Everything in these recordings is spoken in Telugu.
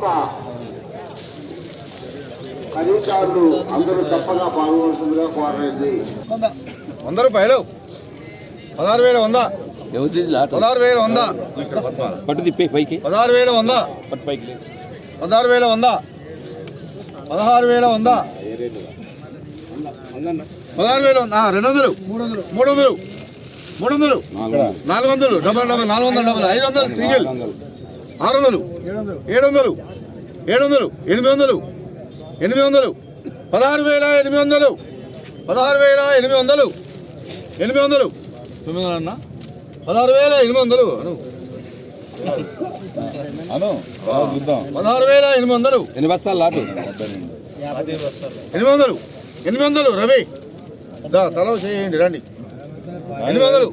గొప్ప అధికారులు అందరూ తప్పగా పాల్గొంటుందిగా కోరలేదు. వంద. రూపాయలు పదహారు వేల వంద. పదహారు వేల వంద. పట్టు తిప్పే పైకి. పదహారు వేల వంద. పట్టు పైకి పదహారు వేల వంద. పదహారు వేల వంద. పదహారు వేల రెండు వందలు. మూడు వందలు. మూడు వందలు. మూడు వందలు. నాలుగు వందలు. Double double. నాలుగు వందలు డబల్. ఐదు వందలు. సింగిల్. ఆరు వందలు ఏడు వందలు ఏడు వందలు ఎనిమిది వందలు ఎనిమిది వందలు పదహారు వేల ఎనిమిది వందలు పదహారు వేల ఎనిమిది వందలు ఎనిమిది వందలు తొమ్మిది వందలు అన్న? పదహారు వేల ఎనిమిది వందలు అను. అను చూద్దాం. పదహారు వేల ఎనిమిది వందలు ఎన్ని బస్తాలు లాటు? ఎనిమిది వందలు ఎనిమిది వందలు రవి. దా తల చేయండి రండి. ఎనిమిది వందలు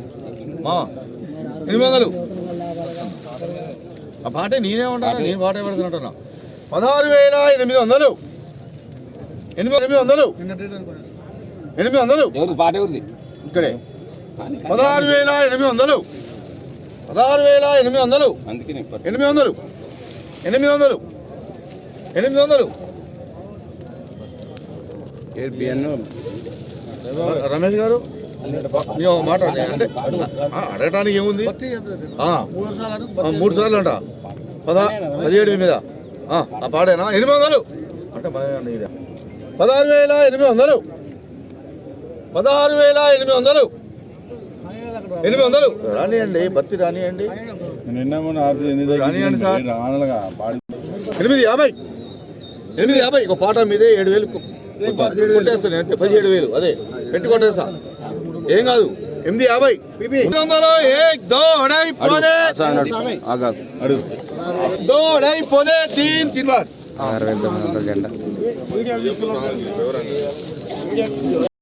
మా. ఎనిమిది వందలు ఆ పాట నేనే ఉంటాను నేను పాట పెడుతున్నట్టున్నా పదహారు వేల ఎనిమిది వందలు. ఎనిమిది ఎనిమిది వందలు. ఎనిమిది వందలు. పాట ఎవరిది? ఇక్కడే. పదహారు వేల ఎనిమిది వందలు. పదహారు వేల ఎనిమిది వందలు. ఎనిమిది వందలు. ఎనిమిది వందలు. ఎనిమిది వందలు. రమేష్ గారు? మాట అడిగా. అంటే ఆ, అడగటానికి ఏముంది? మూడు సార్లు అంట. పద పదిహేడు మీద ఆ ఆ పాడేనా? ఎనిమిది వందలు. అంటే పదిహేను ఇదే. పదహారు వేల ఎనిమిది వందలు. పదహారు వేల ఎనిమిది వందలు. ఎనిమిది వందలు. రానియండి బత్తి రానియండి. రానియండి సార్. ఎనిమిది యాభై. ఎనిమిది యాభై. ఒక పాట మీదే ఏడు వేలు. కొట్టేస్తాను అంటే పదిహేడు వేలు. అదే పెట్టి కొట్టేస్తా ఏం కాదు. ఎనిమిది యాభై. ఎనిమిది